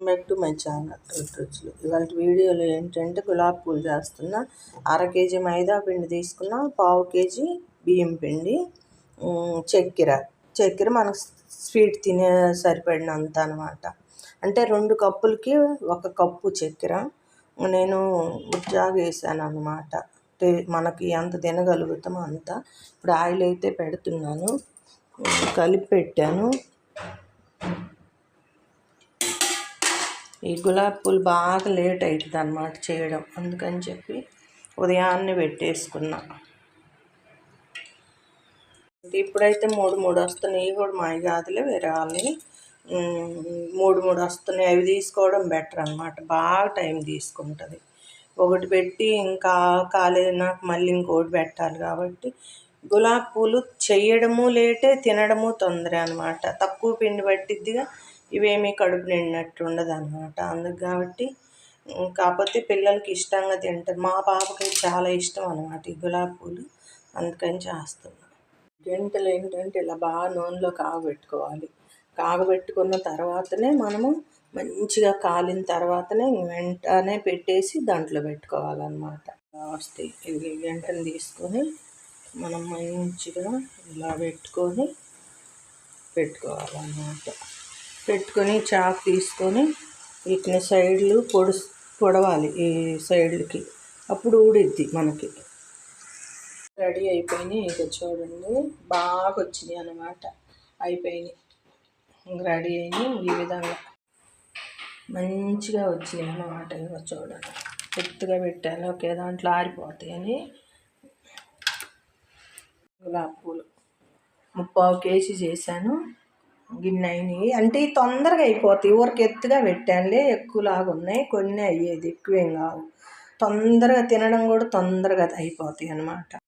Back to my channel రుచులు ఇవాళ వీడియోలో ఏంటంటే గులాబ్ పూలు చేస్తున్నా అర కేజీ మైదా పిండి తీసుకున్నా పావు కేజీ బియ్యం పిండి చక్కెర. చక్కెర మనకు స్వీట్ తినే సరిపడినంత అనమాట అంటే రెండు కప్పులకి ఒక కప్పు చక్కెర. నేను జాగ వేసాను అనమాట మనకి ఎంత తినగలుగుతామో అంత. ఇప్పుడు ఆయిల్ అయితే పెడుతున్నాను. కలిపి పెట్టాను. ఈ గులాబీ పూలు బాగా లేట్ అవుతుంది అన్నమాట చేయడం. అందుకని చెప్పి ఉదయాన్నే పెట్టేసుకున్నా. ఇప్పుడైతే మూడు మూడు వస్తున్నాయి. కూడా మా జాతులే వేరే వాళ్ళని మూడు మూడు వస్తున్నాయి. అవి తీసుకోవడం బెటర్ అనమాట బాగా టైం తీసుకుంటుంది. ఒకటి పెట్టి ఇంకా కాలేదు. నాకు మళ్ళీ ఇంకోటి పెట్టాలి కాబట్టి గులాబీ పూలు చేయడము లేటే తినడము తొందర అనమాట తక్కువ పిండి పట్టిద్దిగా ఇవేమీ కడుపు నిండినట్టు ఉండదు అనమాట అందుకు కాబట్టి కాకపోతే పిల్లలకి ఇష్టంగా తింటారు మా పాపకి చాలా ఇష్టం అనమాట ఈ గులాబీ పూలు. అందుకని చేస్తున్నాను గంటలు ఏంటంటే ఇలా బాగా నూనెలో కాగబెట్టుకోవాలి. కాగబెట్టుకున్న తర్వాతనే మనము మంచిగా కాలిన తర్వాతనే వెంటనే పెట్టేసి దాంట్లో పెట్టుకోవాలన్నమాట. వస్తాయి ఇది గంటను తీసుకొని మనం మంచిగా ఇలా పెట్టుకొని పెట్టుకోవాలన్నమాట. పెట్టుకొని చాకు తీసుకొని వీటిని సైడ్లు పొడి పొడవాలి ఈ సైడ్లకి. అప్పుడు ఊడిద్ది మనకి. రెడీ అయిపోయినాయి ఇక చూడండి. బాగా వచ్చినాయి అన్నమాట. అయిపోయినాయి. రెడీ అయినాయి ఈ విధంగా. మంచిగా వచ్చినాయి అన్నమాట ఇక చూడండి. ఎత్తుగా పెట్టాను ఒకే దాంట్లో ఆరిపోతాయని గులాబీ పూలు. ముప్పావు కేజీ చేశాను. గిన్నె అయినాయి అంటే తొందరగా అయిపోతాయి. ఊరికి ఎత్తుగా పెట్టానులే ఎక్కువలాగా ఉన్నాయి కొన్ని అయ్యేది ఎక్కువేం కావు. తొందరగా తినడం కూడా తొందరగా అయిపోతాయి అన్నమాట.